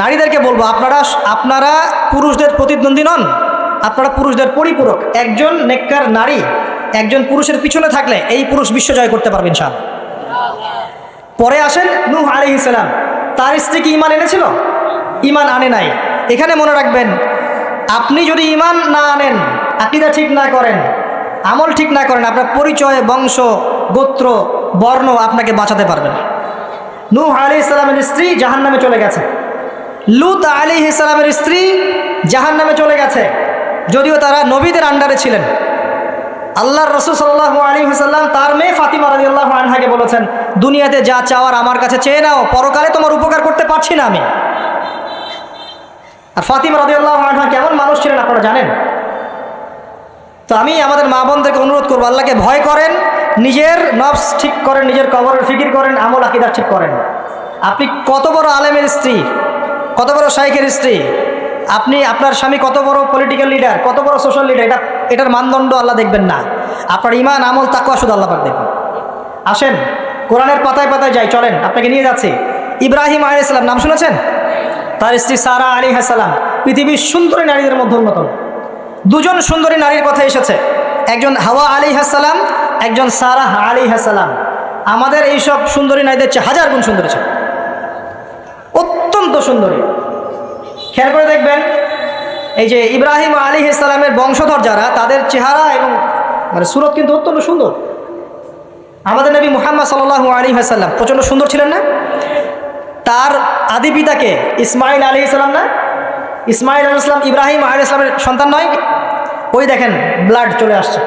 নারীদেরকে বলব, আপনারা আপনারা পুরুষদের প্রতিদ্বন্দ্বী নন, আপনারা পুরুষদের পরিপূরক। একজন নেককার নারী, একজন পুরুষের পিছনে থাকলে এই পুরুষ বিশ্ব জয় করতে পারবেন সাহ পরে আসেন নূহ আলী ইসলাম তার স্ত্রী কি ইমান এনেছিল? ইমান আনে নাই। এখানে মনে রাখবেন, আপনি যদি ইমান না আনেন, আকিদা ঠিক না করেন, আমল ঠিক না করেন, আপনার পরিচয়, বংশ, গোত্র, বর্ণ আপনাকে বাঁচাতে পারবে না। নূহ আলী ইসলামের স্ত্রী জাহান নামে চলে গেছে। লুত আলী ইসলামের স্ত্রী জাহান নামে চলে গেছে। যদিও তারা নবীদের আন্ডারে ছিলেন। আল্লাহর রসুল সাল্লাহ আলী হুসাল্লাম তার মেয়ে ফাতিমা রাজি আল্লাহ আনহাকে বলেছেন, দুনিয়াতে যা চাওয়ার আমার কাছে চেয়ে নাও, পরকালে তোমার উপকার করতে পারছি না আমি। আর ফাতিমা রাজি আল্লাহ আনহা কেমন মানুষ ছিলেন আপনারা জানেন? তো আমি আমাদের মা বোনদেরকে অনুরোধ করব, আল্লাহকে ভয় করেন, নিজের নফস ঠিক করেন, নিজের কবরের ফিকির করেন, আমল আকিদার ঠিক করেন। আপনি কত বড় আলেমের স্ত্রী কত বড় শাইখের স্ত্রী? আপনি, আপনার স্বামী কত বড় পলিটিক্যাল লিডার কত বড় সোশ্যাল লিডার এটা, এটার মানদণ্ড আল্লাহ দেখবেন না। আপনার ইমান আমল তাকুয়া শুধু আল্লাহ পাক দেখবেন। আসেন, কোরআনের পাতায় পাতায় যাই, চলেন, আপনাকে নিয়ে যাচ্ছি। ইব্রাহিম আলী ইসলাম নাম শুনেছেন? তার স্ত্রী সারা আলী হাসালাম পৃথিবীর সুন্দরী নারীদের মধ্যে অন্যতম। দুজন সুন্দরী নারীর কথা এসেছে। একজন হাওয়া আলী হাসালাম একজন সারাহ আলী হাসালাম আমাদের এইসব সুন্দরী নারীদের চেয়ে হাজার গুণ সুন্দরী ছিল। অত্যন্ত সুন্দরী খেয়াল করে দেখবেন, এই যে ইব্রাহিম আলী ইসলামের বংশধর যারা, তাদের চেহারা এবং মানে সুরত কিন্তু অত্যন্ত সুন্দর। আমাদের নবী মুহাম্মদ সাল্লাল্লাহু আলী হাসাল্লাম প্রচণ্ড সুন্দর ছিলেন না? তার আদি পিতাকে ইসমাইল আলী ইসলাম না? ইসমাইল আলী ইসলাম ইব্রাহিম আলী ইসলামের সন্তান নয়? ওই দেখেন ব্লাড চলে আসছে।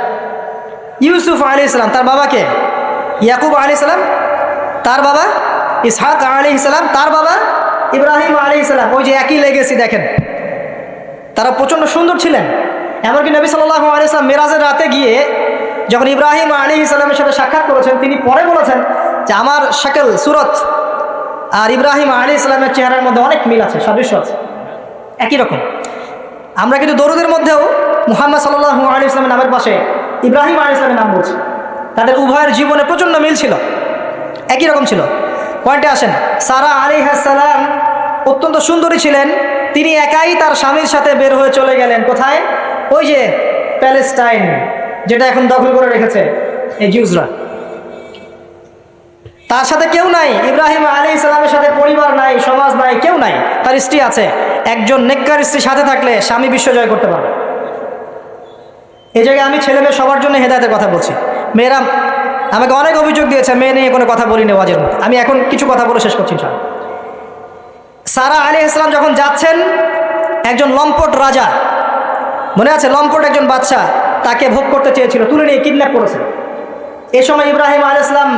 ইউসুফ আলী ইসলাম তার বাবাকে? ইয়াকুব আলী ইসলাম তার বাবা? ইসহাক আলী ইসলাম তার বাবা? ইব্রাহিম আলী ইসলাম ওই যে একই লেগেছি দেখেন। তারা প্রচণ্ড সুন্দর ছিলেন। এমনকি নবী সাল্লাহ আলী ইসলাম মেরাজের রাতে গিয়ে যখন ইব্রাহিম আলী ইসলামের সাথে সাক্ষাৎ করেছেন, তিনি পরে বলেছেন যে আমার শাকেল, সুরত আর ইব্রাহিম আলী ইসলামের চেহারার মধ্যে অনেক মিল আছে, সাদৃশ্য আছে। একই রকম। আমরা কিন্তু দরুদের মধ্যেও মুহাম্মদ সাল্লাহ আলী ইসলামের নামের পাশে ইব্রাহিম আলী ইসলামের নাম বলছি। তাদের উভয়ের জীবনে প্রচণ্ড মিল ছিল। একই রকম ছিল। পয়েন্টে আসেন সারা আলী সালাম অত্যন্ত সুন্দরী ছিলেন। তিনি একাই তার স্বামীর সাথে বের হয়ে চলে গেলেন। কোথায়? ওই যে প্যালেস্টাইন, যেটা এখন দখল করে রেখেছে, এই জিউজরা তার সাথে কেউ নাই, ইব্রাহিম আলী ইসলামের সাথে পরিবার নাই, সমাজ নাই, কেউ নাই। তার স্ত্রী আছে। একজন নেককার স্ত্রী সাথে থাকলে স্বামী বিশ্ব জয় করতে পারবে। এই জায়গায় আমি ছেলে মেয়ে সবার জন্য হেদায়তের কথা বলছি। মেয়েরা আমাকে অনেক অভিযোগ দিয়েছে, মেয়ে নিয়ে কোনো কথা বলিনি ওয়াজের মধ্যে। আমি এখন কিছু কথা বলে শেষ করছি, ইনশাআল্লাহ। সারা আলী ইসলাম যখন যাচ্ছেন, একজন লম্পট রাজা, মনে আছে লম্পট একজন বাচ্চা তাকে ভোগ করতে চেয়েছিল, তুলে নিয়ে কিডন্যাপ করেছে। এ সময় ইব্রাহিম আল ইসলাম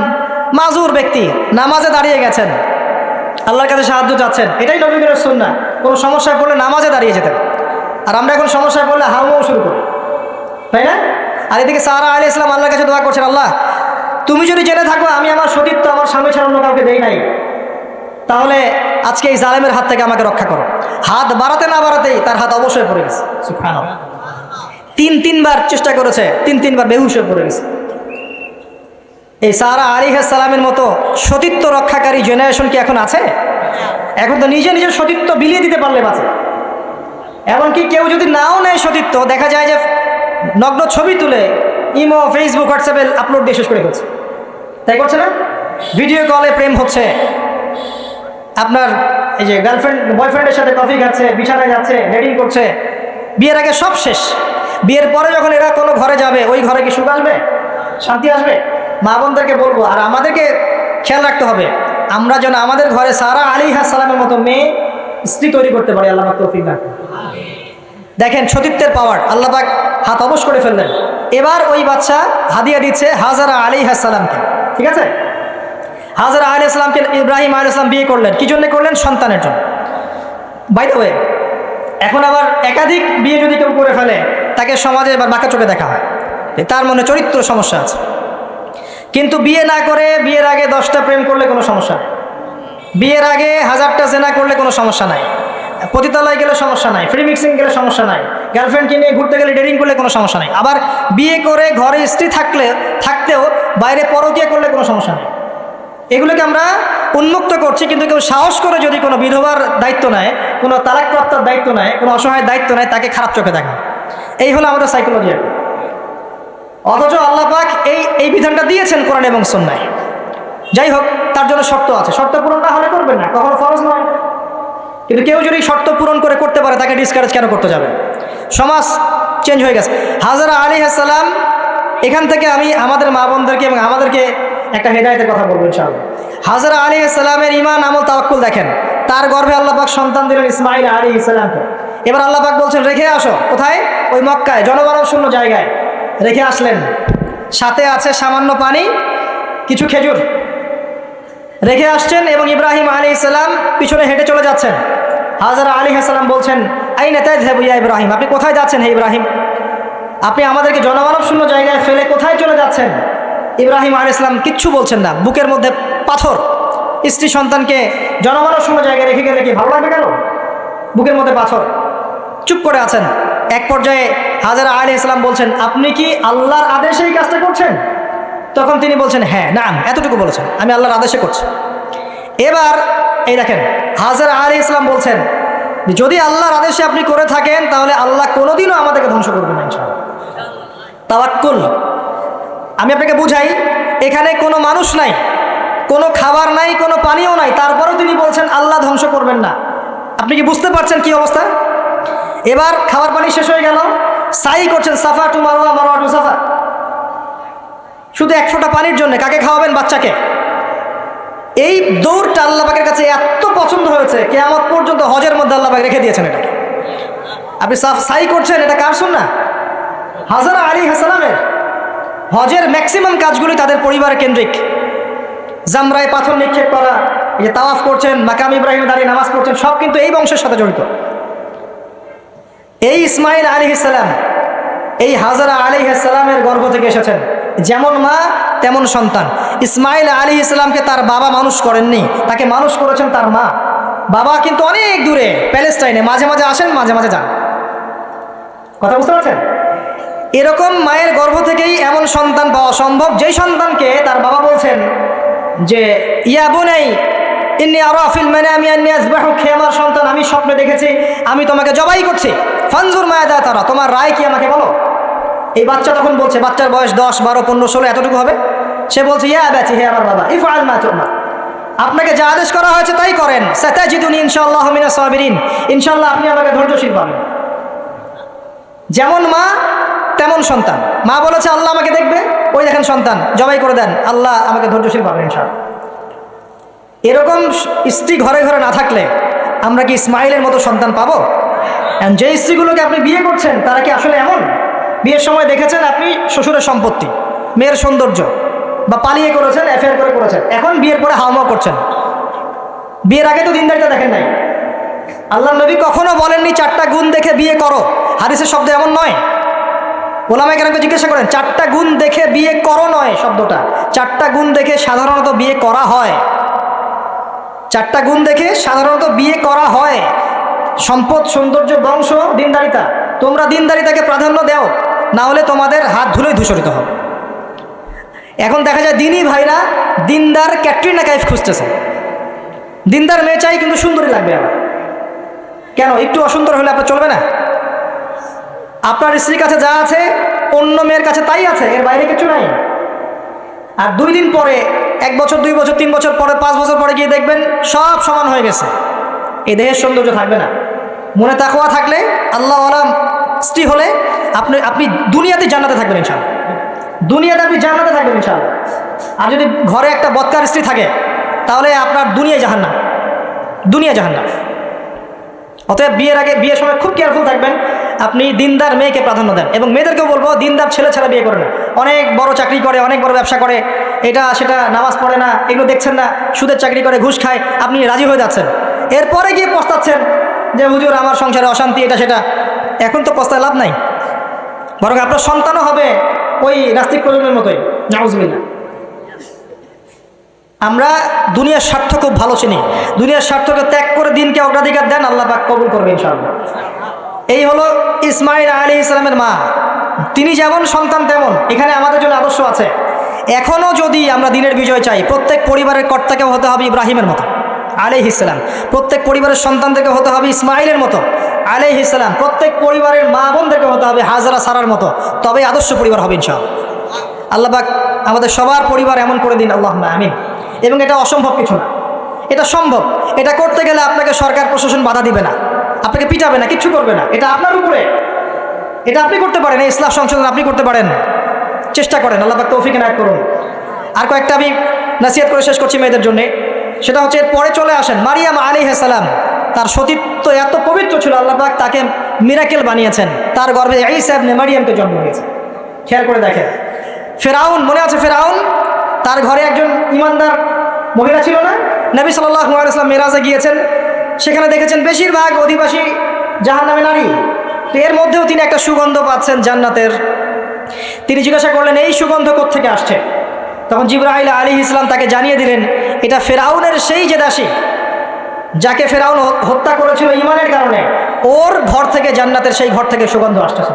মাজুর ব্যক্তি, নামাজে দাঁড়িয়ে গেছেন। আল্লাহর কাছে সাহায্য চাচ্ছেন। এটাই নবীনের সুন্না কোনো সমস্যায় পড়লে নামাজে দাঁড়িয়ে যেতেন। আর আমরা এখন সমস্যায় পড়লে হাউমাও শুরু করি। তাই না? আর এদিকে সারা আলী ইসলাম আল্লাহর কাছে দোয়া করছেন, আল্লাহ তুমি যদি জেনে থাকো, আমি আমার সতীত্ব আমার স্বামী ছাড়া অন্য কাউকে দেই নাই, তাহলে আজকে এই জালেমের হাত থেকে আমাকে রক্ষা করো। হাত বাড়াতে না বাড়াতেই তার হাত অবশ্যই পড়ে গেছে। তিন তিনবার চেষ্টা করেছে, তিন তিনবার বেহুশ হয়ে পড়ে গেছে। এই সারা আলী সালামের মতো সতীত্ব রক্ষাকারী জেনারেশন কি এখন আছে? এখন তো নিজে নিজের সতীত্ব বিলিয়ে দিতে পারলে বাঁচে। এমনকি কেউ যদি নাও নেয় সতীত্ব, দেখা যায় যে নগ্ন ছবি তুলে ইমো ফেসবুক হোয়াটসঅ্যাপে আপলোড দিয়ে শেষ করে ফেলছে। তাই করছে না? ভিডিও কলে প্রেম হচ্ছে। আপনার এই যে গার্লফ্রেন্ড বয়ফ্রেন্ডের সাথে কফি খাচ্ছে, বিছানায় যাচ্ছে ডেটিং করছে, বিয়ের আগে সব শেষ। বিয়ের পরে যখন এরা কোনো ঘরে যাবে, ওই ঘরে কি সুখ আসবে? শান্তি আসবে? মা বোনদেরকে বলব, আর আমাদেরকে খেয়াল রাখতে হবে। আমরা যেন আমাদের ঘরে সারা আলী সালামের মতো মেয়ে, স্ত্রী তৈরি করতে পারি। আল্লাহ তৌফিক দেখেন, সতীত্বের পাওয়ার আল্লাপাক হাত অবশ করে ফেললেন। এবার ওই বাচ্চা হাদিয়া দিচ্ছে হাজারা আলী হাসালামকে ঠিক আছে? হাজারা আলী ইসলামকে ইব্রাহিম আলী ইসলাম বিয়ে করলেন। কি জন্য করলেন? সন্তানের জন্য। বাই দ্য ওয়ে এখন আবার একাধিক বিয়ে যদি কেউ করে ফেলে, তাকে সমাজে এবার বাঁকা চোখে দেখা হয়। তার মনে চরিত্র সমস্যা আছে। কিন্তু বিয়ে না করে বিয়ের আগে দশটা প্রেম করলে কোনো সমস্যা বিয়ের আগে হাজারটা জেনা করলে কোনো সমস্যা নাই। পতিতালয় গেলে সমস্যা নাই ফ্রি মিক্সিং গেলে সমস্যা নাই গার্লফ্রেন্ডকে নিয়ে ঘুরতে গেলে ডেটিং করলে কোনো সমস্যা নাই। আবার বিয়ে করে ঘরে স্ত্রী থাকলে, থাকতেও বাইরে পরকিয়া করলে কোনো সমস্যা নেই। এগুলোকে আমরা উন্মুক্ত করছি, কিন্তু কেউ সাহস করে যদি কোনো বিধবার দায়িত্ব নেয়, কোনো তালাকপ্রাপ্তার দায়িত্ব নেয়, কোনো অসহায় দায়িত্ব নেয়, তাকে খারাপ চোখে দেখা। এই হলো আমাদের সাইকোলজি অথচ আল্লাহ পাক এই এই বিধানটা দিয়েছেন কোরআন এবং সন্ন্যায় যাই হোক, তার জন্য শর্ত আছে। শর্ত পূরণ না হলে করবেন না, কখনো ফরজ নয়। কিন্তু কেউ যদি শর্ত পূরণ করে করতে পারে, তাকে ডিসকারেজ কেন করতে যাবে? সমাজ চেঞ্জ হয়ে গেছে। হাজারা আলী হাসালাম, এখান থেকে আমি আমাদের মা বোনদেরকে এবং আমাদেরকে একটা হেদায়তের কথা বলব ইনশাআল্লাহ। হাজারা আলী ইসলামের ইমান আমল, তাওয়াক্কুল দেখেন। তার গর্ভে আল্লাহ পাক সন্তান দিলেন ইসমাইল আলী ইসলামকে এবার আল্লাহ পাক বলছেন, রেখে আসো, কোথায়? ওই মক্কায় জনগণন শূন্য জায়গায়। রেখে আসলেন। সাথে আছে সামান্য পানি, কিছু খেজুর। রেখে আসছেন এবং ইব্রাহিম আলী ইসলাম পিছনে হেঁটে চলে যাচ্ছেন। হাজারা আলী হাসালাম বলছেন আই নেতায় ইয়া ইব্রাহিম, আপনি কোথায় যাচ্ছেন হে ইব্রাহিম? আপনি আমাদেরকে জনমানব শূন্য জায়গায় ফেলে কোথায় চলে যাচ্ছেন? ইব্রাহিম আলী ইসলাম কিচ্ছু বলছেন না, বুকের মধ্যে পাথর। স্ত্রী সন্তানকে জনমানব শূন্য জায়গায় রেখে গেলে কি ভালো লাগবে কেন? বুকের মধ্যে পাথর। চুপ করে আছেন। এক পর্যায়ে হাজারা আলী ইসলাম বলছেন, আপনি কি আল্লাহর আদেশে এই কাজটা করছেন? তখন তিনি বলছেন হ্যাঁ না এতটুকু বলেছেন। আমি আল্লাহর আদেশে করছি। এবার এই দেখেন, হাজার আলী ইসলাম বলছেন, যদি আল্লাহর আদেশে আপনি করে থাকেন, তাহলে আল্লাহ কোনোদিনও আমাদেরকে ধ্বংস করবেন তাওয়াক্কুল। আমি আপনাকে বুঝাই, এখানে কোনো মানুষ নাই, কোনো খাবার নাই, কোনো পানিও নাই, তারপরেও তিনি বলছেন, আল্লাহ ধ্বংস করবেন না। আপনি কি বুঝতে পারছেন কি অবস্থা? এবার খাবার পানি শেষ হয়ে গেল, সাই করছেন, Safa to Marwa Marwa to Safa শুধু এক পানির জন্য, কাকে খাওয়াবেন বাচ্চাকে? এই দৌড়টা আল্লাহবাকের কাছে এত পছন্দ হয়েছে কে আমার পর্যন্ত হজের মধ্যে আল্লাহবাক রেখে দিয়েছেন এটাকে। আপনি সাফ সাই করছেন, এটা কার শুন না হাজারা আলী হাসালামের হজের ম্যাক্সিমাম কাজগুলি তাদের পরিবার কেন্দ্রিক। জামরায় পাথর নিক্ষেপ করা যে তাওয়াফ করছেন, মাকাম ইব্রাহিমে দাঁড়িয়ে নামাজ পড়ছেন, সব কিন্তু এই বংশের সাথে জড়িত। এই ইসমাইল আলী ইসালাম এই হাজারা আলী ইসালামের গর্ভ থেকে এসেছেন। যেমন মা তেমন সন্তান। ইসমাইল আলী ইসলামকে তার বাবা মানুষ করেননি, তাকে মানুষ করেছেন তার মা। বাবা কিন্তু অনেক দূরে, প্যালেস্টাইনে। মাঝে মাঝে আসেন, মাঝে মাঝে যান। কথা বুঝতে পারছেন? এরকম মায়ের গর্ভ থেকেই এমন সন্তান পাওয়া সম্ভব। যেই সন্তানকে তার বাবা বলছেন যে, ইয়া বোনাই, ইন্নি আরাফিল মানে আমি খেয়ে আমার সন্তান, আমি স্বপ্নে দেখেছি, আমি তোমাকে জবাই করছি। ফানজুর মায়া দেয় তারা, তোমার রায় কি আমাকে বলো? এই বাচ্চা তখন বলছে, বাচ্চার বয়স দশ, বারো, পনেরো, ষোলো, এতটুকু হবে? সে বলছে, ইয়া বেচি হে আমার বাবা ইফ আল মা আপনাকে যা আদেশ করা হয়েছে তাই করেন। সাতাজিদুনি ইনশাল্লাহ মিনা সাবিরিন। ইনশাআল্লাহ আপনি আমাকে ধৈর্যশীল পাবেন যেমন মা, তেমন সন্তান। মা বলেছে, আল্লাহ আমাকে দেখবে। ওই দেখেন সন্তান, জবাই করে দেন, আল্লাহ আমাকে ধৈর্যশীল পাবেন ইনশাআল্লাহ। এরকম স্ত্রী ঘরে ঘরে না থাকলে আমরা কি ইসমাইলের মতো সন্তান পাবো? যে স্ত্রীগুলোকে আপনি বিয়ে করছেন, তারা কি আসলে এমন? বিয়ের সময় দেখেছেন আপনি শ্বশুরের সম্পত্তি, মেয়ের সৌন্দর্য, বা পালিয়ে করেছেন অ্যাফেয়ার করে করেছেন। এখন বিয়ের পরে হাওমাও করছেন। বিয়ের আগে তো দিনদারিতা দেখেন নাই। আল্লাহ নবী কখনো বলেননি, চারটা গুণ দেখে বিয়ে করো। হাদিসের শব্দ এমন নয়। ওলামাই কেন জিজ্ঞাসা করেন, চারটা গুণ দেখে বিয়ে করো নয়? শব্দটা। চারটা গুণ দেখে সাধারণত বিয়ে করা হয়। চারটা গুণ দেখে সাধারণত বিয়ে করা হয়। সম্পদ, সৌন্দর্য, বংশ, দিনদারিতা। তোমরা দিনদারিতাকে প্রাধান্য দাও। না হলে তোমাদের হাত ধুলোই ধূসরিত হবে। এখন দেখা যায় দিনই ভাইরা দিনদার ক্যাটরিনা কাইফ খুঁজতেছে। দিনদার মেয়ে চাই কিন্তু সুন্দরী লাগবে আমার কেন? একটু অসুন্দর হলে আপনার চলবে না? আপনার স্ত্রীর কাছে যা আছে, অন্য মেয়ের কাছে তাই আছে, এর বাইরে কিছু নাই। আর দুই দিন পরে, এক বছর, দুই বছর, তিন বছর পরে, পাঁচ বছর পরে গিয়ে দেখবেন সব সমান হয়ে গেছে। এই দেহের সৌন্দর্য থাকবে না। মনে তাকোয়া থাকলে আল্লাহ আলাম স্ত্রী হলে আপনি আপনি দুনিয়াতে জান্নাতে থাকবেন ইনশাল্লাহ দুনিয়াতে আপনি জান্নাতে থাকবেন ইনশাল্লাহ আর যদি ঘরে একটা বৎকার স্ত্রী থাকে, তাহলে আপনার দুনিয়ায় জাহান্না দুনিয়া জাহান্না অতএব বিয়ের আগে, বিয়ের সময় খুব কেয়ারফুল থাকবেন। আপনি দিনদার মেয়েকে প্রাধান্য দেন। এবং মেয়েদেরকেও বলব, দিনদার ছেলে ছাড়া বিয়ে করে না। অনেক বড় চাকরি করে, অনেক বড় ব্যবসা করে। এটা, সেটা নামাজ পড়ে না, এগুলো দেখছেন না, সুদের চাকরি করে, ঘুষ খায়। আপনি রাজি হয়ে যাচ্ছেন। এরপরে গিয়ে পস্তাচ্ছেন যে, হুজুর, আমার সংসারে অশান্তি, এটা, সেটা। এখন তো পস্তায় লাভ নাই। বরং আপনার সন্তানও হবে ওই নাস্তিক প্রজন্মের মতোই। নাউজবিল্লা আমরা দুনিয়ার স্বার্থ খুব ভালো চিনি। দুনিয়ার স্বার্থকে ত্যাগ করে দিনকে অগ্রাধিকার দেন আল্লাহ পাক কবুল করবে ইনশাআল্লাহ। এই হলো ইসমাইল আলী ইসলামের মা। তিনি যেমন সন্তান তেমন। এখানে আমাদের জন্য আদর্শ আছে। এখনও যদি আমরা দিনের বিজয় চাই, প্রত্যেক পরিবারের কর্তাকেও হতে হবে ইব্রাহিমের মতো। আলাইহ ইসলাম প্রত্যেক পরিবারের সন্তানদেরকে হতে হবে ইসমাইলের মতো। আলাইহ ইসলাম প্রত্যেক পরিবারের মা বোনদেরকে হতে হবে হাজারা সারার মতো। তবে আদর্শ পরিবার হবে ইনশাআল্লাহ। আল্লাহবাক আমাদের সবার পরিবার এমন করে দিন আল্লাহ আমিন। এবং এটা অসম্ভব কিছু না। এটা সম্ভব। এটা করতে গেলে আপনাকে সরকার প্রশাসন বাধা দিবে না। আপনাকে পিটাবে না, কিচ্ছু করবে না। এটা আপনার উপরে। এটা আপনি করতে পারেন ইসলাম সংশোধন আপনি করতে পারেন। চেষ্টা করেন, আল্লাহবাক তৌফিক নায়ক করুন। আর কয়েকটা আমি নাসিয়াত করে শেষ করছি মেয়েদের জন্যে। সেটা হচ্ছে এর পরে চলে আসেন। মারিয়াম আলী সালাম, তার সতীত্ব এত পবিত্র ছিল আল্লাহবাক তাকে মিরাকেল বানিয়েছেন। তার গর্ভে এই সাহেব মারিয়ামকে জন্ম দিয়েছে। খেয়াল করে দেখেন। ফেরাউন, মনে আছে ফেরাউন? তার ঘরে একজন ইমানদার মহিলা ছিল না? নবী সাল্লাম মেরাজে গিয়েছেন। সেখানে দেখেছেন বেশিরভাগ অধিবাসী জাহান নামে নারী এর মধ্যেও তিনি একটা সুগন্ধ পাচ্ছেন জান্নাতের। তিনি জিজ্ঞাসা করলেন, এই সুগন্ধ থেকে আসছে? তখন জিব্রাহিল আলী ইসলাম তাকে জানিয়ে দিলেন এটা ফেরাউনের সেই যে দাসী, যাকে ফেরাউন হত্যা করেছিল ইমানের কারণে, ওর ঘর থেকে জান্নাতের সেই ঘর থেকে সুগন্ধ আসতেছে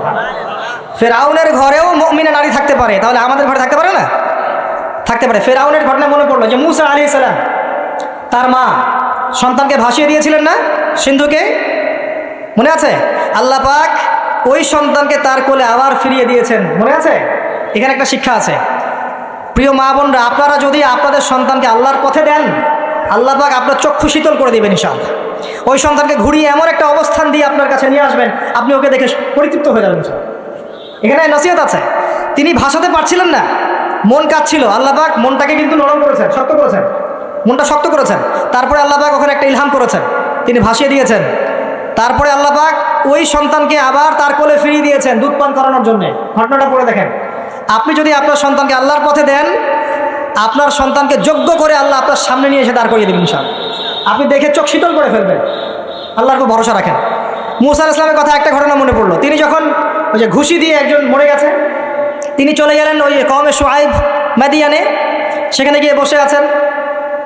ফেরাউনের ঘরেও মমিনা নারী থাকতে পারে, তাহলে আমাদের ঘরে থাকতে পারে না? থাকতে পারে। ফেরাউনের ঘটনা মনে পড়ল যে মুসা আলী সালাম, তার মা সন্তানকে ভাসিয়ে দিয়েছিলেন না সিন্ধুকে? মনে আছে? আল্লাহ পাক ওই সন্তানকে তার কোলে আবার ফিরিয়ে দিয়েছেন। মনে আছে? এখানে একটা শিক্ষা আছে। প্রিয় মা বোনরা, আপনারা যদি আপনাদের সন্তানকে আল্লাহর পথে দেন, আল্লাহ পাক আপনার চক্ষু শীতল করে দেবেন ইনশাআল্লাহ। ওই সন্তানকে ঘুরিয়ে এমন একটা অবস্থান দিয়ে আপনার কাছে নিয়ে আসবেন, আপনি ওকে দেখে পরিতৃপ্ত হয়ে যাবেন। এখানে নসিহত আছে। তিনি ভাসাতে পারছিলেন না। মন কাঁদছিল। আল্লাহ পাক মনটাকে কিন্তু নরম করেছেন, শক্ত করেছেন। মনটা শক্ত করেছেন। তারপরে আল্লাহ পাক ওখানে একটা ইলহাম করেছেন। তিনি ভাসিয়ে দিয়েছেন। তারপরে আল্লাহ পাক ওই সন্তানকে আবার তার কোলে ফিরিয়ে দিয়েছেন দুধ পান করানোর জন্য। ঘটনাটা পড়ে দেখেন। আপনি যদি আপনার সন্তানকে আল্লাহর পথে দেন, আপনার সন্তানকে যোগ্য করে আল্লাহ আপনার সামনে নিয়ে এসে দাঁড় করিয়ে দেবেন ইনশাআল্লাহ। আপনি দেখে চোখ শীতল করে ফেলবেন। আল্লাহর উপর ভরসা রাখেন। মুসা আলাইহিস ইসলামের কথা একটা ঘটনা মনে পড়ল। তিনি যখন ওই যে ঘুষি দিয়ে একজন মরে গেছে, তিনি চলে গেলেন ওই কমে সোহাইব মাদিয়ানে। সেখানে গিয়ে বসে আছেন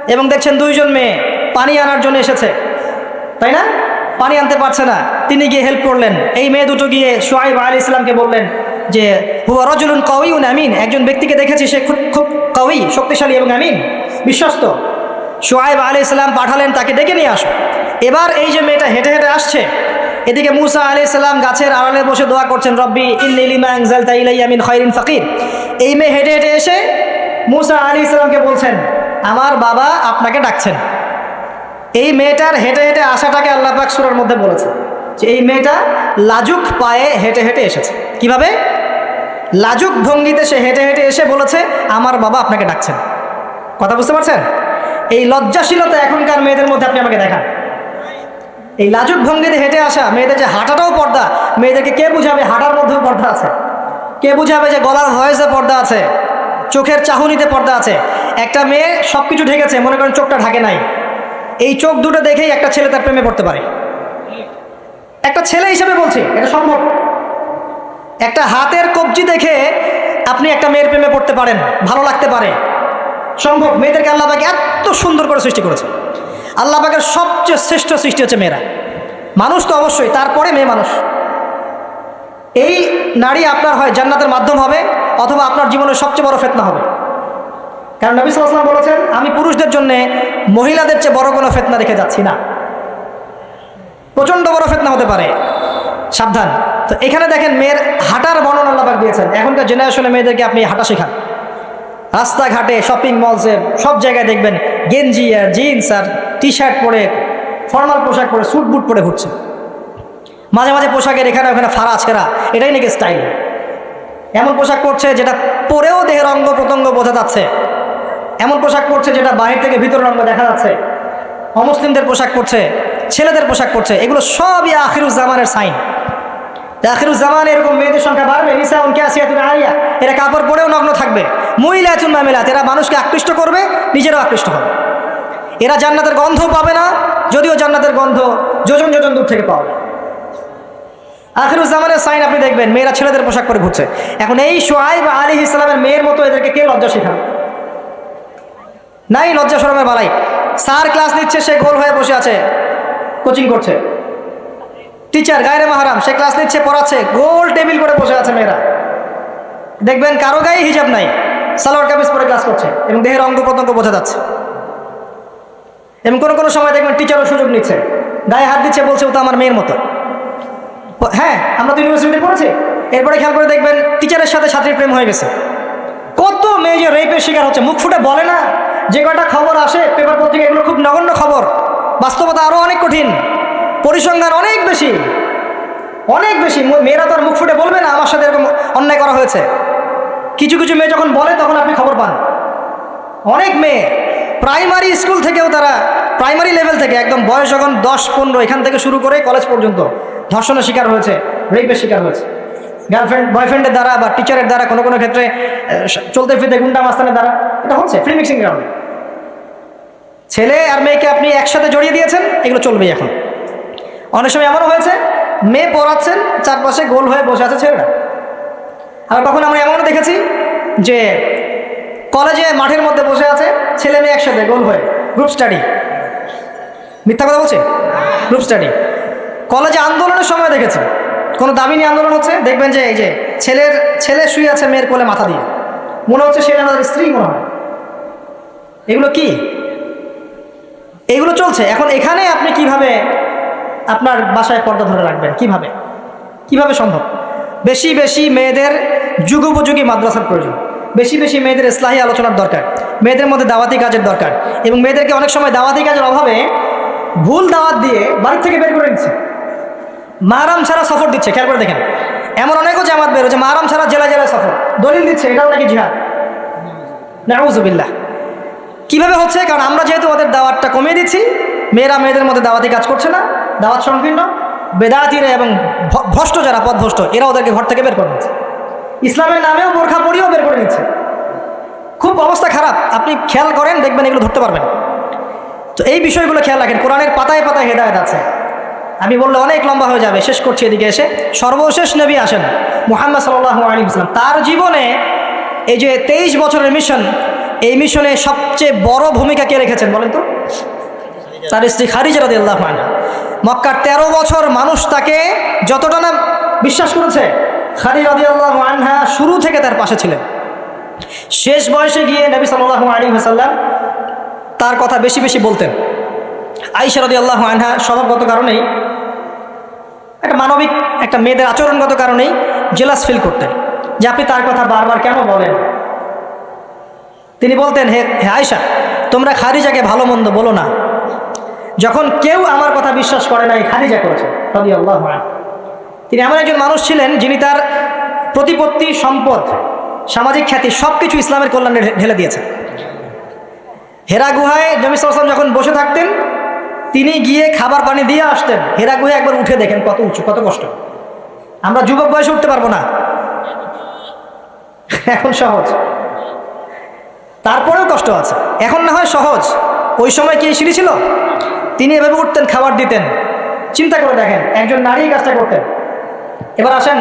এবং দেখছেন দুইজন মেয়ে পানি আনার জন্য এসেছে। তাই না? পানি আনতে পারছে না। তিনি গিয়ে হেল্প করলেন। এই মেয়ে দুটো গিয়ে সোহাইব আলী ইসলামকে বললেন যে হুয়া রজুলুন কউন আমিন, একজন ব্যক্তিকে দেখেছি সে খুব খুব কউই শক্তিশালী এবং আমিন, বিশ্বস্ত। সোহাইব আলী ইসলাম পাঠালেন, তাকে ডেকে নিয়ে আসো। এবার এই যে মেয়েটা হেঁটে হেঁটে আসছে, এদিকে মুসা আলি ইসলাম গাছের আড়ালে বসে দোয়া করছেন, রব্বি খৈরিন ফকির। এই মেয়ে হেঁটে হেঁটে এসে মুসা আলী ইসলামকে বলছেন, আমার বাবা আপনাকে ডাকছেন। এই মেয়েটার হেঁটে হেঁটে আসাটাকে আল্লাহ পাক সুরার মধ্যে বলেছে যে এই মেয়েটা লাজুক পায়ে হেঁটে হেঁটে এসেছে। কীভাবে? লাজুক ভঙ্গিতে সে হেঁটে হেঁটে এসে বলেছে, আমার বাবা আপনাকে ডাকছেন। কথা বুঝতে পারছেন? এই লজ্জাশীলতা এখনকার মেয়েদের মধ্যে আপনি আমাকে দেখান। এই লাজুক ভঙ্গিতে হেঁটে আসা মেয়েদের যে হাঁটাটাও পর্দা, মেয়েদেরকে কে বুঝাবে হাঁটার মধ্যেও পর্দা আছে? কে বুঝাবে যে গলার ভয়েসে পর্দা আছে, চোখের চাহনিতে পর্দা আছে? একটা মেয়ে সব কিছু ঢেকেছে, মনে করেন চোখটা ঢাকে নাই। এই চোখ দুটো দেখেই একটা ছেলে তার প্রেমে পড়তে পারে। একটা ছেলে হিসেবে বলছি, এটা সম্ভব। একটা হাতের কবজি দেখে আপনি একটা মেয়ের প্রেমে পড়তে পারেন, ভালো লাগতে পারে। সম্ভব, মেয়েদেরকে আল্লাহ পাকে এত সুন্দর করে সৃষ্টি করেছে। আল্লাহ পাকের সবচেয়ে শ্রেষ্ঠ সৃষ্টি হচ্ছে মেয়েরা। মানুষ তো অবশ্যই, তারপরে মেয়ে মানুষ। এই নারী আপনার হয় জান্নাতের মাধ্যম হবে, অথবা আপনার জীবনের সবচেয়ে বড় ফেতনা হবে। কারণ নবী সাল্লাম বলেছেন, আমি পুরুষদের জন্য মহিলাদের চেয়ে বড় কোনো ফেতনা রেখে যাচ্ছি না। প্রচণ্ড বড় ফেতনা হতে পারে। সাবধান। তো এখানে দেখেন মেয়ের হাঁটার বর্ণনা আল্লাপাক দিয়েছেন। এখনকার জেনারেশনে মেয়েদেরকে আপনি হাঁটা শেখান। রাস্তাঘাটে শপিং মলসে সব জায়গায় দেখবেন গেঞ্জি আর জিন্স আর টি শার্ট পরে ফর্মাল পোশাক পরে স্যুট বুট পরে ঘুরছে। মাঝে মাঝে পোশাকের এখানে ওখানে ফাড়া ছেঁড়া, এটাই নাকি স্টাইল এমন পোশাক পরছে যেটা পরেও দেহের অঙ্গ প্রত্যঙ্গ বোঝা যাচ্ছে। এমন পোশাক পরছে যেটা বাহির থেকে ভিতরের অঙ্গ দেখা যাচ্ছে। অমুসলিমদের পোশাক পরছে, ছেলেদের পোশাক পরছে, এগুলো সবই আখিরুজ্জামানের সাইন আখিরুজ্জামান এরকম মেয়েদের সংখ্যা বাড়বে? নিসা উনকে আসিয়াতুন আরিয়া। এরা কাপড় পরেও নগ্ন থাকবে। মহিলাতুন মামিলাত, এরা মানুষকে আকৃষ্ট করবে, নিজেরাও আকৃষ্ট হবে। এরা জান্নাতের গন্ধ পাবে না, যদিও জান্নাতের গন্ধ যোজন যোজন দূর থেকে পাবে আখিরুজ্জামানের সাইন আপনি দেখবেন, মেয়েরা ছেলেদের পোশাক পরে ঘুরছে। এখন এই সোহাইব আলী ইসলামের মেয়ের মতো এদেরকে কে লজ্জা শেখাবে? নাই লজ্জা সরমের বালাই। স্যার ক্লাস নিচ্ছে, সে গোল হয়ে বসে আছে, কোচিং করছে। টিচার গায়ে মাহারাম, সে ক্লাস নিচ্ছে, পড়াচ্ছে, গোল টেবিল করে বসে আছে মেয়েরা। দেখবেন কারও গায়ে হিজাব নাই, সালোয়ার কামিজ পরে ক্লাস করছে এবং দেহের অঙ্গ প্রত্যঙ্গ বোঝা যাচ্ছে। এবং কোনো কোনো সময় দেখবেন টিচারও সুযোগ নিচ্ছে। গায়ে হাত দিচ্ছে, বলছে, ও তো আমার মেয়ের মতো। হ্যাঁ আমরা তো ইউনিভার্সিটিতে পড়েছি। এরপরে খেয়াল করে দেখবেন টিচারের সাথে ছাত্রীর প্রেম হয়ে গেছে। কত মেয়ে যে রেপের শিকার হচ্ছে, মুখ ফুটে বলে না, যে কটা খবর আসে পেপার পত্রিকা এগুলো খুব নগণ্য খবর। বাস্তবতা আরও অনেক কঠিন। পরিসংখ্যান অনেক বেশি অনেক বেশি। মেয়েরা তো আর মুখ ফুটে বলবে না, আমার সাথে এরকম অন্যায় করা হয়েছে। কিছু কিছু মেয়ে যখন বলে, তখন আপনি খবর পান। অনেক মেয়ে, প্রাইমারি স্কুল থেকেও তারা, প্রাইমারি লেভেল থেকে, একদম বয়স যখন দশ, পনেরো, এখান থেকে শুরু করে কলেজ পর্যন্ত ধর্ষণের শিকার হয়েছে, রেপের শিকার হয়েছে। গার্লফ্রেন্ড বয়ফ্রেন্ডের দ্বারা বা টিচারের দ্বারা কোনো কোনো ক্ষেত্রে চলতে ফিরতে গুন্ডা মাস্তানের দ্বারা এটা হচ্ছে ফ্রি মিক্সিং কারণে ছেলে আর মেয়েকে আপনি একসাথে জড়িয়ে দিয়েছেন, এগুলো চলবেই এখন। অনেক সময় এমনও হয়েছে, মেয়ে পড়াচ্ছেন, চারপাশে গোল হয়ে বসে আছে ছেলেরা। আর কখন আমরা এমনও দেখেছি যে কলেজে মাঠের মধ্যে বসে আছে ছেলে মেয়ে একসাথে গোল হয়ে গ্রুপ স্টাডি মিথ্যা কথা বলছে? গ্রুপ স্টাডি কলেজে আন্দোলনের সময় দেখেছি। কোনো দাবি নিয়ে আন্দোলন হচ্ছে? দেখবেন যে এই যে ছেলের, ছেলে শুয়ে আছে মেয়ের কোলে মাথা দিয়ে। মনে হচ্ছে সে আমাদের স্ত্রী মনে হয়। এগুলো কি? এগুলো চলছে। এখন এখানে আপনি কীভাবে আপনার বাসায় পর্দা ধরে রাখবেন, কীভাবে? কীভাবে সম্ভব? বেশি বেশি মেয়েদের যুগোপযোগী মাদ্রাসার প্রয়োজন। বেশি বেশি মেয়েদের ইসলাহী আলোচনার দরকার, মেয়েদের মধ্যে দাওয়াতি কাজের দরকার এবং মেয়েদেরকে অনেক সময় দাওয়াতি কাজের অভাবে ভুল দাওয়াত দিয়ে বাড়ি থেকে বের করে দিচ্ছে মারাম ছাড়া সফর দিচ্ছে, খেয়াল করে দেখেন। এমন অনেকও জামাত বের হচ্ছে মারাম ছাড়া জেলা জেলায় সফর। দলিল দিচ্ছে, এটাও নাকি জিহাদ? নাউজুবিল্লাহ। কীভাবে হচ্ছে? কারণ আমরা যেহেতু ওদের দাওয়াতটা কমিয়ে দিচ্ছি মেয়েরা মেয়েদের মধ্যে দাওয়াতি কাজ করছে না, দাওয়াত সংকীর্ণ বেদাতিরা এবং ভ্রষ্ট যারা পথভ্রষ্ট এরা ওদেরকে ঘর থেকে বের করে নিচ্ছে ইসলামের নামেও বোরখা পরিয়েও বের করে নিচ্ছে খুব অবস্থা খারাপ, আপনি খেয়াল করেন, দেখবেন এগুলো ধরতে পারবেন। তো এই বিষয়গুলো খেয়াল রাখেন, কোরআনের পাতায় পাতায় হেদায়ত আছে। আমি বললে অনেক লম্বা হয়ে যাবে, শেষ করছি এদিকে এসে। সর্বশেষ নবী আসেন, মোহাম্মদ সাল্লাহ আলী ইসলাম তার জীবনে এই যে তেইশ বছরের মিশন, এই মিশনে সবচেয়ে বড় ভূমিকা কে রেখেছেন বলেন তো? তার স্ত্রী খারিজা রাদি আল্লাহ মক্কার তেরো বছর মানুষ তাকে যতটা না বিশ্বাস করেছে খারি রাদি আল্লাহ আনহা শুরু থেকে তার পাশে ছিলেন। শেষ বয়সে গিয়ে নবী সাল্লাহ আলী হাসাল্লাম তার কথা বেশি বেশি বলতেন। আইসা রদি আল্লাহ আনহা স্বভাবগত কারণেই, একটা মানবিক, একটা মেয়েদের আচরণগত কারণেই জেলাস ফিল করতেন। যে আপনি তার কথা বারবার কেন বলেন? তিনি বলতেন, হে হে আয়সা তোমরা খারিজাকে ভালো মন্দ বলো না। যখন কেউ আমার কথা বিশ্বাস করে নাই খারিজা করেছে আল্লাহ তিনি এমন একজন মানুষ ছিলেন যিনি তার প্রতিপত্তি, সম্পদ, সামাজিক খ্যাতি সব কিছু ইসলামের কল্যাণে ঢেলে দিয়েছেন। হেরা গুহায় নবী সাল্লাম যখন বসে থাকতেন, তিনি গিয়ে খাবার পানি দিয়ে আসতেন। হেরা গুহায় একবার উঠে দেখেন কত উঁচু, কত কষ্ট। আমরা যুবক বয়সে উঠতে পারব না। এখন সহজ। তারপরেও কষ্ট আছে। এখন না হয় সহজ। ওই সময় কি সিঁড়ি ছিল? তিনি এভাবে উঠতেন, খাবার দিতেন। চিন্তা করে দেখেন, একজন নারী কাজটা করতেন। এবার আসেন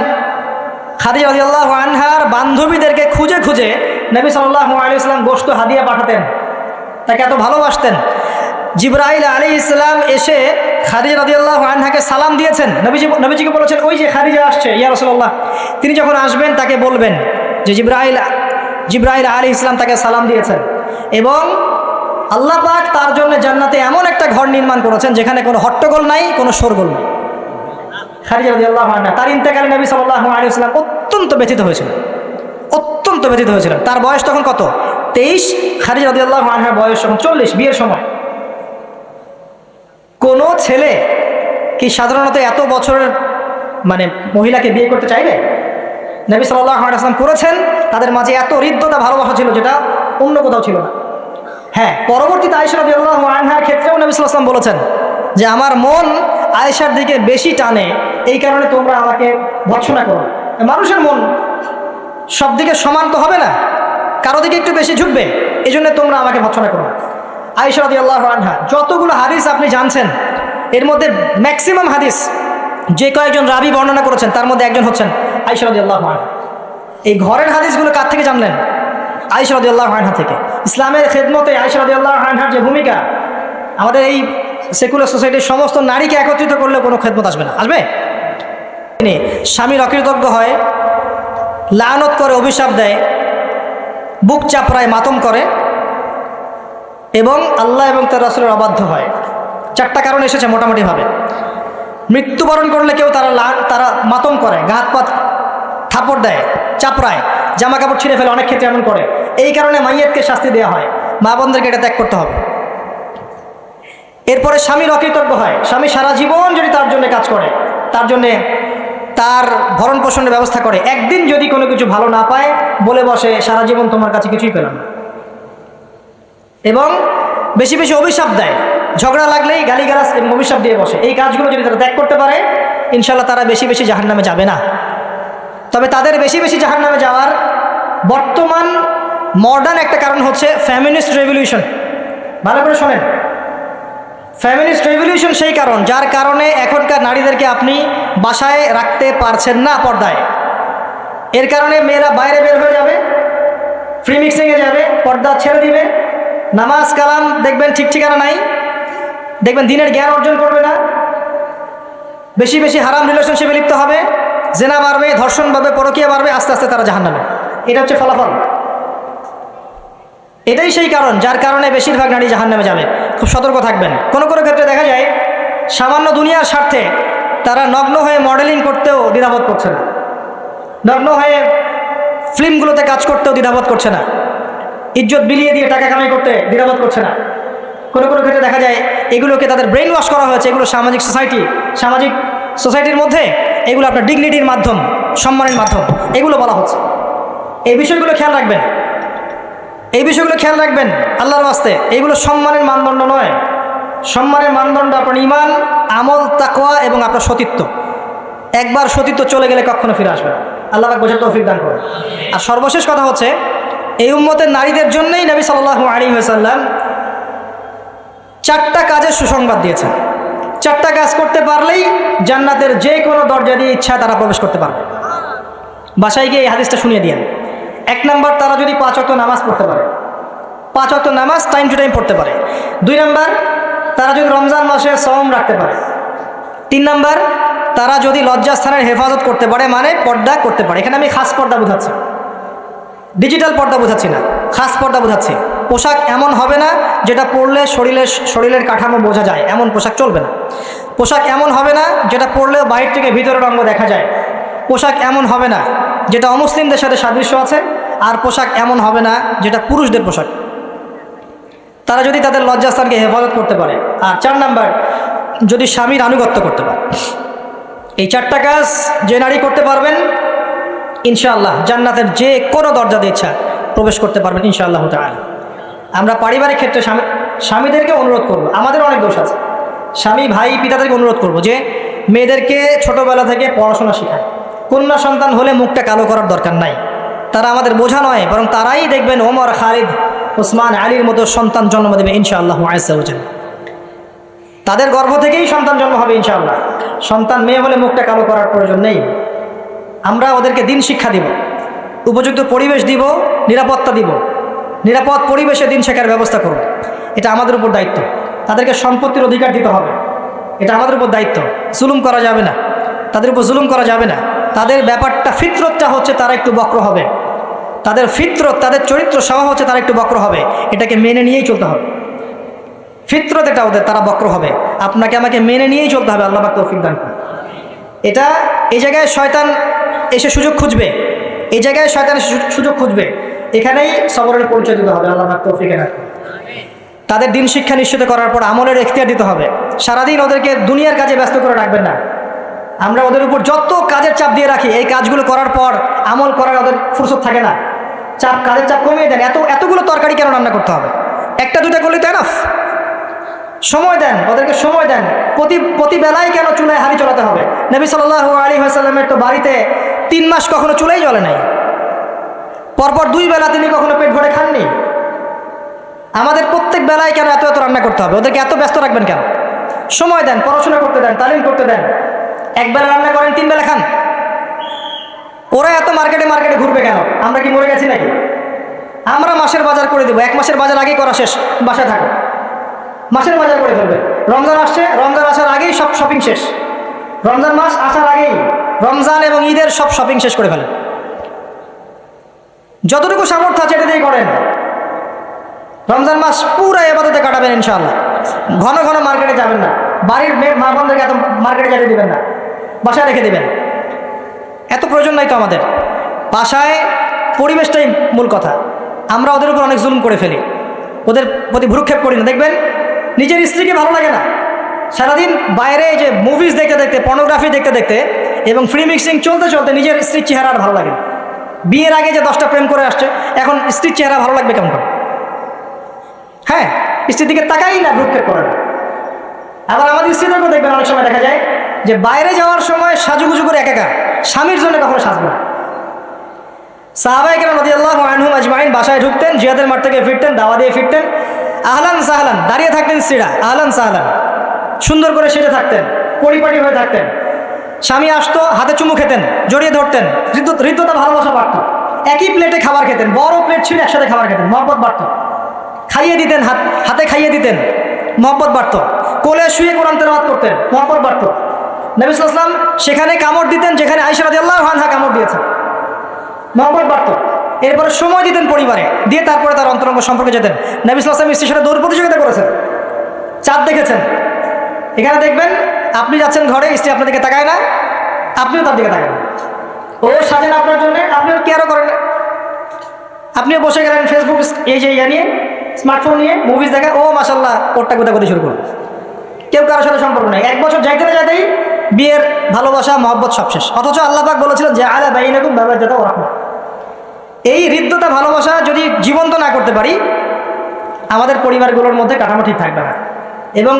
খাদি আল্লাহ আনহার বান্ধবীদেরকে খুঁজে খুঁজে নবী সাল্লাহ আলী ইসলাম গোস্ত হাদিয়া পাঠাতেন। তাকে এত ভালোবাসতেন। জিব্রাইল আলী ইসলাম এসে খাদিজা রাদিয়াল্লাহু আনহাকে সালাম দিয়েছেন। নবীজি, নবীজিকে বলেছেন, ওই যে খাদিজা আসছে, ইয়া রাসূলুল্লাহ। তিনি যখন আসবেন, তাকে বলবেন যে জিব্রাইল জিব্রাইল আলী ইসলাম তাকে সালাম দিয়েছেন। এবং আল্লাহ পাক তার জন্য জান্নাতে এমন একটা ঘর নির্মাণ করেছেন যেখানে কোনো হট্টগোল নাই, কোনো শোরগোল নাই। রাদিয়াল্লাহু আনহা, তার ইন্তেকালে নবী সাল্লাল্লাহু আলাইহি ওয়াসাল্লাম অত্যন্ত ব্যথিত হয়েছিলেন। অত্যন্ত ব্যথিত হয়েছিলেন। তার বয়স তখন কত? তেইশ। খাদিজা রাদিয়াল্লাহু আনহার বয়স তখন চল্লিশ, বিয়ের সময়। কোনো ছেলে কি সাধারণত এত বছরের মানে মহিলাকে বিয়ে করতে চাইবে? নবী সাল্লাহ আসলাম করেছেন। তাদের মাঝে এত হৃদ্যতা, ভালোবাসা ছিল যেটা অন্য কোথাও ছিল না। হ্যাঁ পরবর্তীতে আয়সা আল্লাহ আনহার ক্ষেত্রেও নবী সাল্লাম বলেছেন যে, আমার মন আয়েশার দিকে বেশি টানে, এই কারণে তোমরা আমাকে ভৎসনা করো। মানুষের মন সব দিকে সমান তো হবে না, কারও দিকে একটু বেশি ঝুঁকবে এই জন্য তোমরা আমাকে ভৎসনা করো। না আয়েশা আল্লাহ আনহা, যতগুলো হাদিস আপনি জানছেন, এর মধ্যে ম্যাক্সিমাম হাদিস যে কয়েকজন রাবি বর্ণনা করেছেন, তার মধ্যে একজন হচ্ছেন আয়েশা আল্লাহ আনহা। এই ঘরের হাদিসগুলো কার থেকে জানলেন? আয়েশা আল্লাহ আনহা থেকে। ইসলামের খেদমতে আয়েশা আল্লাহ আনহার যে ভূমিকা, আমাদের এই সেকুলার সোসাইটির সমস্ত নারীকে একত্রিত করলে কোনো খেদমত আসবে না। আসবে? স্বামীর অকৃতজ্ঞ হয়, লানত করে, অভিশাপ দেয়, বুক চাপড়ায় মাতম করে এবং আল্লাহ এবং তার রাসুলের অবাধ্য হয়। চারটা কারণ এসেছে মোটামুটিভাবে। মৃত্যুবরণ করলে কেউ তারা তারা মাতম করে গাহাত পাত থাপড় দেয়, চাপড়ায় জামা কাপড় ছিঁড়ে ফেলে, অনেক ক্ষেত্রে এমন করে। এই কারণে মাইয়াতকে শাস্তি দেওয়া হয়। মা বোনদেরকে এটা ত্যাগ করতে হবে। এরপরে স্বামীর অকৃতজ্ঞ হয়। স্বামী সারা জীবন যদি তার জন্য কাজ করে, তার জন্যে তার ভরণ পোষণের ব্যবস্থা করে, একদিন যদি কোনো কিছু ভালো না পায়, বলে বসে, সারা জীবন তোমার কাছে কিছুই পেলাম এবং বেশি বেশি অভিশাপ দেয়। ঝগড়া লাগলেই গালিগালাজ এবং অভিশাপ দিয়ে বসে। এই কাজগুলো যদি তারা ত্যাগ করতে পারে ইনশাল্লাহ তারা বেশি বেশি জাহান নামে যাবে না। তবে তাদের বেশি বেশি জাহান নামে যাওয়ার বর্তমান মডার্ন একটা কারণ হচ্ছে ফ্যামিনিস্ট রেভলিউশন ভালো করে শোনেন। ফ্যামিলিস্ট রেভলিউশন সেই কারণ, যার কারণে এখনকার নারীদেরকে আপনি বাসায় রাখতে পারছেন না পর্দায়। এর কারণে মেয়েরা বাইরে বের হয়ে যাবে ফ্রি মিক্সিংয়ে যাবে, পর্দা ছেড়ে দিবে, নামাজ কালাম দেখবেন ঠিক ঠিকানা নাই, দেখবেন দিনের জ্ঞান অর্জন করবে না, বেশি বেশি হারাম রিলেশনশিপে লিপ্ত হবে, জেনা বাড়বে, ধর্ষণ বাড়বে, পরকিয়া বাড়বে, আস্তে আস্তে তারা জাহান নামে এটা হচ্ছে ফলাফল। এটাই সেই কারণ, যার কারণে বেশিরভাগ নারী জাহান নামে যাবে। খুব সতর্ক থাকবেন। কোনো কোনো ক্ষেত্রে দেখা যায়, সামান্য দুনিয়ার স্বার্থে তারা নগ্ন হয়ে মডেলিং করতেও দ্বিধাবোধ করছে না। নগ্ন হয়ে ফিল্মগুলোতে কাজ করতেও দ্বিধাবোধ করছে না। ইজ্জত বিলিয়ে দিয়ে টাকা কামাই করতে দ্বিধাবোধ করছে না। কোনো কোনো ক্ষেত্রে দেখা যায়, এগুলোকে তাদের ব্রেন ওয়াশ করা হয়েছে, এগুলো সামাজিক সোসাইটি সামাজিক সোসাইটির মধ্যে, এগুলো আপনার ডিগনিটির মাধ্যম, সম্মানের মাধ্যম, এগুলো বলা হচ্ছে। এই বিষয়গুলো খেয়াল রাখবেন। এই বিষয়গুলো খেয়াল রাখবেন, আল্লাহর বাস্তে এইগুলো সম্মানের মানদণ্ড নয়। সম্মানের মানদণ্ড আপনার ইমান আমল তাকোয়া এবং আপনার সতীত্ব। একবার সতীত্ব চলে গেলে কখনো ফিরে আসবে আল্লাহ বোঝার তৌফিক দান করে আর সর্বশেষ কথা হচ্ছে, এই উম্মতের নারীদের জন্যই নবী সাল্লাহ আলাইহি ওয়াসাল্লাম চারটা কাজের সুসংবাদ দিয়েছেন। চারটা কাজ করতে পারলেই জান্নাতের যে কোনো দরজা দিয়ে ইচ্ছা তারা প্রবেশ করতে পারবে। বাসায় গিয়ে এই হাদিসটা শুনিয়ে দিয়েন। এক নাম্বার, তারা যদি পাঁচ অক্ট নামাজ পড়তে পারে। পাঁচ অক্ট নামাজ টাইম টু টাইম পড়তে পারে। দুই নাম্বার, তারা যদি রমজান মাসে সম রাখতে পারে। তিন নাম্বার, তারা যদি লজ্জাস্থানের হেফাজত করতে পারে মানে পর্দা করতে পারে। এখানে আমি খাস পর্দা বোঝাচ্ছি। ডিজিটাল পর্দা বোঝাচ্ছি না। খাস পর্দা বোঝাচ্ছি। পোশাক এমন হবে না যেটা পরলে শরীরের শরীরের কাঠামো বোঝা যায়। এমন পোশাক চলবে না। পোশাক এমন হবে না যেটা পরলেও বাইরে থেকে ভিতরের অঙ্গ দেখা যায়। পোশাক এমন হবে না যেটা অমুসলিমদের সাথে সাদৃশ্য আছে। আর পোশাক এমন হবে না যেটা পুরুষদের পোশাক। তারা যদি তাদের লজ্জাস্থানকে হেফাজত করতে পারে। আর চার নাম্বার, যদি স্বামীর আনুগত্য করতে পারে। এই চারটা কাজ যে নারী করতে পারবেন, ইনশাআল্লাহ জান্নাতের যে কোনো দরজা দিয়ে ইচ্ছা প্রবেশ করতে পারবেন ইনশাআল্লাহ তাআলা। আমরা পারিবারিক ক্ষেত্রে স্বামী, স্বামীদেরকে অনুরোধ করব। আমাদের অনেক দোষ আছে। স্বামী, ভাই, পিতাদেরকে অনুরোধ করব যে মেয়েদেরকে ছোটবেলা থেকে পড়াশোনা শেখায়। কন্যা সন্তান হলে মুখটা কালো করার দরকার নাই। তারা আমাদের বোঝা নয়, বরং তারাই দেখবেন ওমর, খালিদ, ওসমান, আলীর মতো সন্তান জন্ম দেবে ইনশাআল্লাহ আয়সাউজান তাদের গর্ভ থেকেই সন্তান জন্ম হবে ইনশাআল্লাহ। সন্তান মেয়ে হলে মুখটা কালো করার প্রয়োজন নেই। আমরা ওদেরকে দিন শিক্ষা দিব, উপযুক্ত পরিবেশ দিব, নিরাপত্তা দিব। নিরাপদ পরিবেশে দিন শেখার ব্যবস্থা করব। এটা আমাদের উপর দায়িত্ব। তাদেরকে সম্পত্তির অধিকার দিতে হবে। এটা আমাদের উপর দায়িত্ব। জুলুম করা যাবে না। তাদের উপর জুলুম করা যাবে না। তাদের ব্যাপারটা, ফিতরতটা হচ্ছে তারা একটু বক্র হবে। তাদের ফিতরত, তাদের চরিত্র স্বভাব হচ্ছে তারা একটু বক্র হবে। এটাকে মেনে নিয়েই চলতে হবে। ফিতরত এটা ওদের, তারা বক্র হবে। আপনাকে আমাকে মেনে নিয়েই চলতে হবে, আল্লাহ তৌফিক দান। এটা এই জায়গায় শয়তান এসে সুযোগ খুঁজবে। এই জায়গায় শয়তান এসে সুযোগ খুঁজবে। এখানেই সবরের পরিচয় দিতে হবে, আল্লাহ তৌফিক তাদের দিন শিক্ষা নিশ্চিত করার পর আমলের এখতিয়ার দিতে হবে। সারাদিন ওদেরকে দুনিয়ার কাজে ব্যস্ত করে রাখবেন না। আমরা ওদের উপর যত কাজের চাপ দিয়ে রাখি, এই কাজগুলো করার পর আমল করার ওদের ফুরসত থাকে না। চাপ, কাজের চাপ কমিয়ে দেন। এত, এতগুলো তরকারি কেন রান্না করতে হবে? একটা, দুটা করলে তো এনাফ সময় দেন, ওদেরকে সময় দেন। প্রতি প্রতি বেলায় কেন চুলায় হাড়ি চলাতে হবে? নবী সাল্লাহ আলী হাসাল্লামের তো বাড়িতে তিন মাস কখনো চুলাই জ্বলে নাই। পরপর দুই বেলা তিনি কখনো পেট ভরে খাননি। আমাদের প্রত্যেক বেলায় কেন এত এত রান্না করতে হবে? ওদেরকে এত ব্যস্ত রাখবেন কেন? সময় দেন, পড়াশোনা করতে দেন, তালিম করতে দেন। এক বেলা রান্না করেন তিন বেলা খান। ওরা এত মার্কেটে মার্কেটে ঘুরবে কেন? আমরা কি মরে গেছি নাকি? আমরা মাসের বাজার করে দেবো। এক মাসের বাজার আগেই করা শেষ। বাসায় থাকো। মাসের বাজার করে ফেলবে। রমজান আসছে। রমজান আসার আগেই সব শপিং শেষ। রমজান মাস আসার আগেই রমজান এবং ঈদের সব শপিং শেষ করে ফেলে যতটুকু সামর্থ্য আছে এটা দিয়ে করেন। রমজান মাস পুরো এবাদতে কাটাবেন ইনশাআল্লাহ। ঘন ঘন মার্কেটে যাবেন না। বাড়ির মেয়ে মা বোনদেরকে এত মার্কেটে যেতে দিবেন না। বাসায় রেখে দেবেন। এত প্রয়োজন নাই তো আমাদের। বাসায় পরিবেশটাই মূল কথা। আমরা ওদের উপর অনেক জুলুম করে ফেলি। ওদের প্রতি ভ্রুক্ষেপ করি না, দেখবেন? নিজের স্ত্রীকে ভালো লাগে না। সারাদিন বাইরে যে মুভিজ দেখতে দেখতে পর্নোগ্রাফি দেখতে দেখতে এবং ফ্রি মিক্সিং চলতে চলতে নিজের স্ত্রীর চেহারা আর ভালো লাগে বিয়ের আগে যে দশটা প্রেম করে আসছে, এখন স্ত্রীর চেহারা ভালো লাগবে কেমন করে? হ্যাঁ স্ত্রীর দিকে তাকাই না ভ্রুক্ষেপ করে আবার আমাদের স্ত্রীদেরকেও দেখবেন অনেক সময় দেখা যায় যে বাইরে যাওয়ার সময় সাজুগুজু করে একা একা স্বামীর জন্য কখনো সাজবে না। সাহাবাইকেরা নদী আল্লাহ আনহুম আজমাইন বাসায় ঢুকতেন, জিয়াদের মাঠ থেকে ফিরতেন, দাওয়া দিয়ে ফিরতেন। আহলান সাহলান, দাঁড়িয়ে থাকতেন সিরা, আহলান সাহলান। সুন্দর করে সেজে থাকতেন, পরিপাটি হয়ে থাকতেন। স্বামী আসতো, হাতে চুমু খেতেন, জড়িয়ে ধরতেন, হৃদ্যতা ভালোবাসা বাড়ত। একই প্লেটে খাবার খেতেন, বড় প্লেট ছিল, একসাথে খাবার খেতেন, মহব্বত বাড়ত। খাইয়ে দিতেন হাত খাইয়ে দিতেন, মহব্বত বাড়ত। কোলে শুয়ে কোরআন তেলাওয়াত করতেন, মহব্বত বাড়ত। নবী সাল্লাম সেখানে কামড় দিতেন, যেখানে আইসা রাদিয়াল্লাহু আনহা কামড় দিয়েছেন। মহব্বত বাড়ত এরপরে সময় দিতেন পরিবারে, দিয়ে তারপরে তার অন্তরঙ্গ সম্পর্কে যেতেন। নবী সাল্লাম স্ত্রীর সাথে দৌড় প্রতিযোগিতা করেছেন। চাঁদ দেখেছেন। এখানে দেখবেন, আপনি যাচ্ছেন ঘরে, স্ত্রী আপনার দিকে তাকায় না, আপনিও তার দিকে তাকান। ও সাজেন আপনার জন্য, আপনিও কেয়ারও করেন না। আপনিও বসে গেলেন ফেসবুক এই যে ইয়া নিয়ে স্মার্টফোন নিয়ে মুভিজ দেখা, ও মাসাল্লাহ ওরটা কোথা করতে শুরু করুন কেউ কারোর সাথে সম্পর্ক নেই। এক বছর যাইতে না যাইতেই বিয়ের ভালোবাসা, মহব্বত সব শেষ। অথচ আল্লাহ পাক বলেছিলেন যে, আলা বাইনাকুম বাবা যেটা ওরকম এই হৃদ্যতা, ভালোবাসা যদি জীবন্ত না করতে পারি, আমাদের পরিবারগুলোর মধ্যে কাঠামো ঠিক থাকবে না। এবং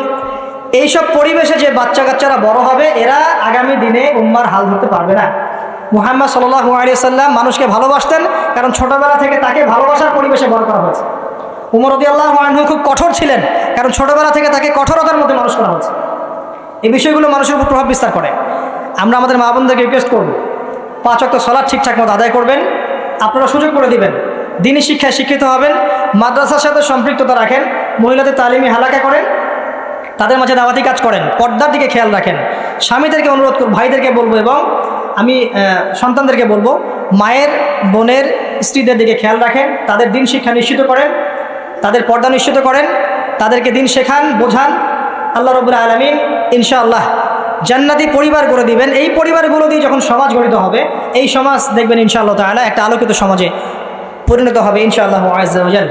এইসব পরিবেশে যে বাচ্চা কাচ্চারা বড় হবে, এরা আগামী দিনে উম্মার হাল ধরতে পারবে না। মুহাম্মদ সাল্লাহু আলিয়া সাল্লাম মানুষকে ভালোবাসতেন, কারণ ছোটবেলা থেকে তাকে ভালোবাসার পরিবেশে বড় করা হয়েছে। উমর রদি আল্লাহ খুব কঠোর ছিলেন, কারণ ছোটবেলা থেকে তাকে কঠোরতার মধ্যে মানুষ করা হয়েছে। এই বিষয়গুলো মানুষের উপর প্রভাব বিস্তার করে। আমরা আমাদের মা বোনদেরকে রিকোয়েস্ট করব, পাঁচ অক্ট সলাদ ঠিকঠাক মতো আদায় করবেন, আপনারা সুযোগ করে দিবেন। দিনী শিক্ষায় শিক্ষিত হবেন, মাদ্রাসার সাথে সম্পৃক্ততা রাখেন, মহিলাদের তালিমি হালাকা করেন, তাদের মাঝে দাওয়াতি কাজ করেন, পর্দার দিকে খেয়াল রাখেন। স্বামীদেরকে অনুরোধ করব, ভাইদেরকে বলব এবং আমি সন্তানদেরকে বলব, মায়ের, বোনের, স্ত্রীদের দিকে খেয়াল রাখেন, তাদের দিন শিক্ষা নিশ্চিত করেন, তাদের পর্দা নিশ্চিত করেন, তাদেরকে দিন শেখান, বোঝান আল্লাহ রবুল্লা আলমিন ইনশাআল্লাহ জান্নাতি পরিবার করে দিবেন। এই পরিবারগুলো দিয়ে যখন সমাজ গঠিত হবে, এই সমাজ দেখবেন ইনশাআল্লাহ তালা একটা আলোকিত সমাজে পরিণত হবে ইনশাআল্লাহ আজ্জাওয়াজাল